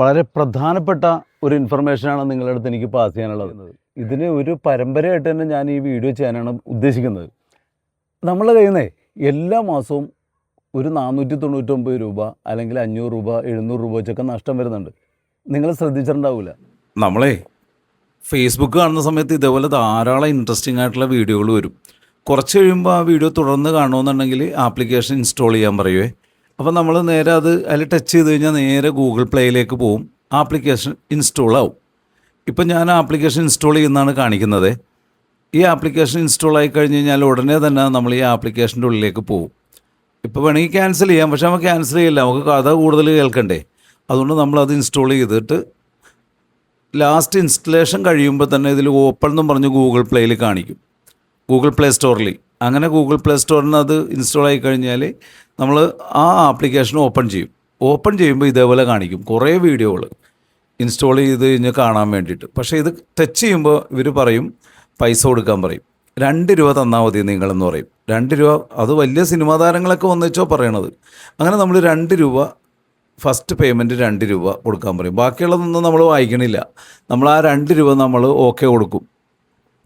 വളരെ പ്രധാനപ്പെട്ട ഒരു ഇൻഫർമേഷനാണ് നിങ്ങളുടെ അടുത്ത് എനിക്ക് പാസ് ചെയ്യാനുള്ളത്. ഇതിന് ഒരു പരമ്പരയായിട്ട് തന്നെ ഞാൻ ഈ വീഡിയോ ചെയ്യാനാണ് ഉദ്ദേശിക്കുന്നത്. നമ്മളെ കയ്യിൽ നിന്നേ എല്ലാ മാസവും ഒരു നാനൂറ്റി തൊണ്ണൂറ്റൊമ്പത് രൂപ അല്ലെങ്കിൽ അഞ്ഞൂറ് രൂപ എഴുന്നൂറ് രൂപ വെച്ചൊക്കെ നഷ്ടം വരുന്നുണ്ട്. നിങ്ങൾ ശ്രദ്ധിച്ചിട്ടുണ്ടാവില്ല നമ്മളെ ഫേസ്ബുക്ക് കാണുന്ന സമയത്ത് ഇതേപോലെ ധാരാളം ഇൻട്രസ്റ്റിംഗ് ആയിട്ടുള്ള വീഡിയോകൾ വരും. കുറച്ച് കഴിയുമ്പോൾ ആ വീഡിയോ തുടർന്ന് കാണുമെന്നുണ്ടെങ്കിൽ ആപ്ലിക്കേഷൻ ഇൻസ്റ്റാൾ ചെയ്യാൻ പറയുവേ. അപ്പോൾ നമ്മൾ നേരെ അത് അതിൽ ടച്ച് ചെയ്ത് കഴിഞ്ഞാൽ നേരെ ഗൂഗിൾ പ്ലേയിലേക്ക് പോവും. ആപ്ലിക്കേഷൻ ഇൻസ്റ്റോൾ ആവും. ഇപ്പം ഞാൻ ആപ്ലിക്കേഷൻ ഇൻസ്റ്റോൾ ചെയ്യുന്നതാണ് കാണിക്കുന്നത്. ഈ ആപ്ലിക്കേഷൻ ഇൻസ്റ്റോൾ ആയി കഴിഞ്ഞ് കഴിഞ്ഞാൽ ഉടനെ തന്നെ നമ്മൾ ഈ ആപ്ലിക്കേഷന്റെ ഉള്ളിലേക്ക് പോകും ഇപ്പോൾ വേണമെങ്കിൽ ക്യാൻസൽ ചെയ്യാം പക്ഷേ നമുക്ക് ക്യാൻസൽ ചെയ്യില്ല. നമുക്ക് കഥ കൂടുതൽ കേൾക്കണ്ടേ? അതുകൊണ്ട് നമ്മളത് ഇൻസ്റ്റോൾ ചെയ്തിട്ട് ലാസ്റ്റ് ഇൻസ്റ്റലേഷൻ കഴിയുമ്പോൾ തന്നെ ഇതിൽ ഓപ്പൺ എന്നും പറഞ്ഞ് ഗൂഗിൾ പ്ലേയിൽ കാണിക്കും. ഗൂഗിൾ പ്ലേ സ്റ്റോറിൽ അങ്ങനെ ഗൂഗിൾ പ്ലേ സ്റ്റോറിന് അത് ഇൻസ്റ്റാൾ ആയി കഴിഞ്ഞാൽ നമ്മൾ ആ ആപ്ലിക്കേഷൻ ഓപ്പൺ ചെയ്യും. ഓപ്പൺ ചെയ്യുമ്പോൾ ഇതേപോലെ കാണിക്കും. കുറേ വീഡിയോകൾ ഇൻസ്റ്റാൾ ചെയ്ത് കഴിഞ്ഞ് കാണാൻ വേണ്ടിയിട്ട്. പക്ഷേ ഇത് ടച്ച് ചെയ്യുമ്പോൾ ഇവർ പറയും പൈസ കൊടുക്കാൻ പറയും. രണ്ട് രൂപ തന്നാൽ മതി നിങ്ങളെന്ന് പറയും. രണ്ട് രൂപ അത് വലിയ സിനിമാ താരങ്ങളൊക്കെ ഒന്നിച്ചോ പറയണത്. അങ്ങനെ നമ്മൾ രണ്ട് രൂപ ഫസ്റ്റ് പേയ്മെന്റ് രണ്ട് രൂപ കൊടുക്കാൻ പറയും. ബാക്കിയുള്ളതൊന്നും നമ്മൾ വായിക്കണില്ല. നമ്മൾ ആ രണ്ട് രൂപ നമ്മൾ ഓക്കെ കൊടുക്കും.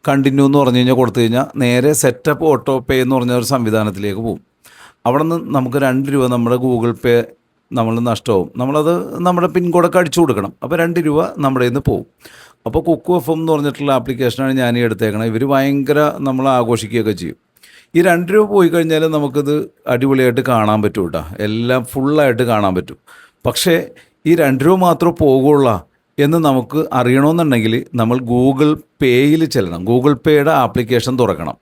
കണ്ടിന്യൂ എന്ന് പറഞ്ഞു കഴിഞ്ഞാൽ കൊടുത്തു കഴിഞ്ഞാൽ നേരെ സെറ്റപ്പ് ഓട്ടോ പേ എന്ന് പറഞ്ഞ ഒരു സംവിധാനത്തിലേക്ക് പോകും. അവിടെ നിന്ന് നമുക്ക് രണ്ട് രൂപ നമ്മുടെ ഗൂഗിൾ പേ നമ്മൾ നഷ്ടമാവും നമ്മളത് നമ്മുടെ പിൻകോഡൊക്കെ അടിച്ചു കൊടുക്കണം. അപ്പോൾ രണ്ട് രൂപ നമ്മുടെ നിന്ന് പോവും. അപ്പോൾ കുക്കു എഫ് എം എന്ന് പറഞ്ഞിട്ടുള്ള ആപ്ലിക്കേഷനാണ് ഞാൻ ഈ എടുത്തേക്കണത് ഇവർ ഭയങ്കര നമ്മൾ ആഘോഷിക്കുകയൊക്കെ ചെയ്യും. ഈ രണ്ട് രൂപ പോയി കഴിഞ്ഞാൽ നമുക്കിത് അടിപൊളിയായിട്ട് കാണാൻ പറ്റും കേട്ടോ എല്ലാം ഫുള്ളായിട്ട് കാണാൻ പറ്റും. പക്ഷേ ഈ രണ്ട് രൂപ മാത്രമേ പോകുള്ളൂ എന്ന് നമുക്ക് അറിയണമെന്നുണ്ടെങ്കിൽ നമ്മൾ ഗൂഗിൾ പേയിൽ ചെല്ലണം. ഗൂഗിൾ പേയുടെ ആപ്ലിക്കേഷൻ തുറക്കണം.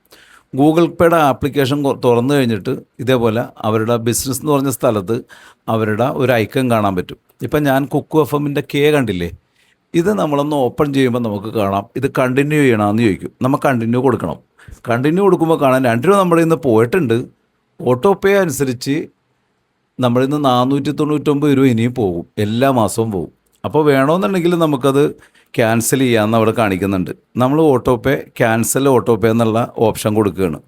ഗൂഗിൾ പേയുടെ ആപ്ലിക്കേഷൻ തുറന്നു കഴിഞ്ഞിട്ട് ഇതേപോലെ അവരുടെ ബിസിനസ് എന്ന് പറഞ്ഞ സ്ഥലത്ത് അവരുടെ ഒരു ഐക്കൺ കാണാൻ പറ്റും. ഇപ്പം ഞാൻ കുക്കു എഫ് എമ്മിന്റെ കെ കണ്ടില്ലേ? ഇത് നമ്മളൊന്ന് ഓപ്പൺ ചെയ്യുമ്പോൾ നമുക്ക് കാണാം. ഇത് കണ്ടിന്യൂ ചെയ്യണമെന്ന് ചോദിക്കും. നമ്മൾ കണ്ടിന്യൂ കൊടുക്കണം. കണ്ടിന്യൂ കൊടുക്കുമ്പോൾ കാണാൻ രണ്ട് രൂപ നമ്മുടെ ഇന്ന് പോയിട്ടുണ്ട്. ഓട്ടോ പേ അനുസരിച്ച് നമ്മളിന്ന് നാനൂറ്റി തൊണ്ണൂറ്റൊമ്പത് രൂപ ഇനിയും പോകും. എല്ലാ മാസവും പോകും. അപ്പോൾ വേണമെന്നുണ്ടെങ്കിൽ നമുക്കത് ക്യാൻസൽ ചെയ്യാമെന്ന് അവിടെ കാണിക്കുന്നുണ്ട്. നമ്മൾ auto pay cancel auto pay എന്നുള്ള ഓപ്ഷൻ കൊടുക്കുകയാണ്.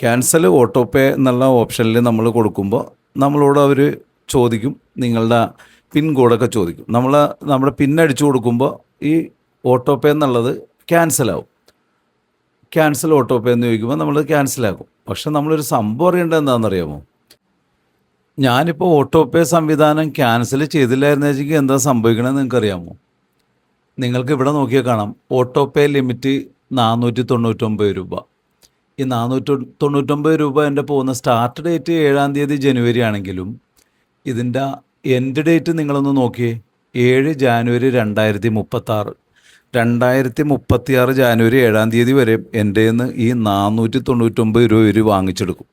ക്യാൻസൽ ഓട്ടോ പേ എന്നുള്ള ഓപ്ഷനിൽ നമ്മൾ കൊടുക്കുമ്പോൾ നമ്മളോട് അവർ ചോദിക്കും നിങ്ങളുടെ പിൻ കോഡൊക്കെ ചോദിക്കും. നമ്മൾ നമ്മുടെ പിൻ അടിച്ചു കൊടുക്കുമ്പോൾ ഈ ഓട്ടോ പേ എന്നുള്ളത് ക്യാൻസലാവും ക്യാൻസൽ ഓട്ടോ പേ എന്ന് ചോദിക്കുമ്പോൾ നമ്മൾ ക്യാൻസലാക്കും പക്ഷെ നമ്മളൊരു സംഭവം അറിയേണ്ടത് എന്താണെന്നറിയാമോ? ഞാനിപ്പോൾ ഓട്ടോ പേ സംവിധാനം ക്യാൻസൽ ചെയ്തില്ലായിരുന്നെങ്കിൽ എന്താ സംഭവിക്കണമെന്ന് നിങ്ങൾക്കറിയാമോ? നിങ്ങൾക്ക് ഇവിടെ നോക്കിയാൽ കാണാം. ഓട്ടോ പേ ലിമിറ്റ് നാനൂറ്റി തൊണ്ണൂറ്റൊമ്പത് രൂപ. ഈ നാനൂറ്റി തൊണ്ണൂറ്റൊമ്പത് രൂപ എന്റെ പോകുന്ന സ്റ്റാർട്ട് ഡേറ്റ് ഏഴാം തീയതി ജനുവരി ആണെങ്കിലും ഇതിന്റെ എൻഡ് ഡേറ്റ് നിങ്ങളൊന്ന് നോക്കിയേ. ഏഴ് ജാനുവരി രണ്ടായിരത്തി മുപ്പത്താറ് രണ്ടായിരത്തി മുപ്പത്തിയാറ് ജാനുവരി ഏഴാം തീയതി വരെ എന്റെ നിന്ന് ഈ നാനൂറ്റി തൊണ്ണൂറ്റൊമ്പത് രൂപ ഇവർ വാങ്ങിച്ചെടുക്കും.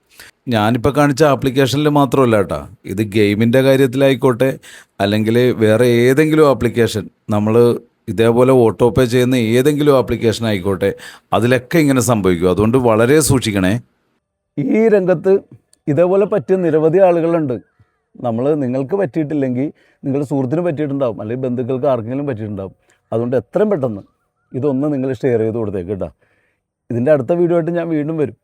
ഞാനിപ്പോൾ കാണിച്ച ആപ്ലിക്കേഷനിൽ മാത്രമല്ല കേട്ടോ. ഇത് ഗെയിമിന്റെ കാര്യത്തിലായിക്കോട്ടെ അല്ലെങ്കിൽ വേറെ ഏതെങ്കിലും ആപ്ലിക്കേഷൻ നമ്മൾ ഇതേപോലെ ഓട്ടോ പേ ചെയ്യുന്ന ഏതെങ്കിലും ആപ്ലിക്കേഷൻ ആയിക്കോട്ടെ അതിലൊക്കെ ഇങ്ങനെ സംഭവിക്കും. അതുകൊണ്ട് വളരെ സൂക്ഷിക്കണേ. ഈ രംഗത്ത് ഇതേപോലെ പറ്റിയ നിരവധി ആളുകളുണ്ട്. നമ്മൾ നിങ്ങൾക്ക് പറ്റിയിട്ടില്ലെങ്കിൽ നിങ്ങളുടെ സുഹൃത്തിന് പറ്റിയിട്ടുണ്ടാവും. അല്ലെങ്കിൽ ബന്ധുക്കൾക്ക് ആർക്കെങ്കിലും പറ്റിയിട്ടുണ്ടാവും. അതുകൊണ്ട് എത്രയും പെട്ടെന്ന് ഇതൊന്ന് നിങ്ങൾ ഷെയർ ചെയ്ത് കൊടുത്തേക്ക് കേട്ടോ. ഇതിന്റെ അടുത്ത വീഡിയോ ആയിട്ട് ഞാൻ വീണ്ടും വരും.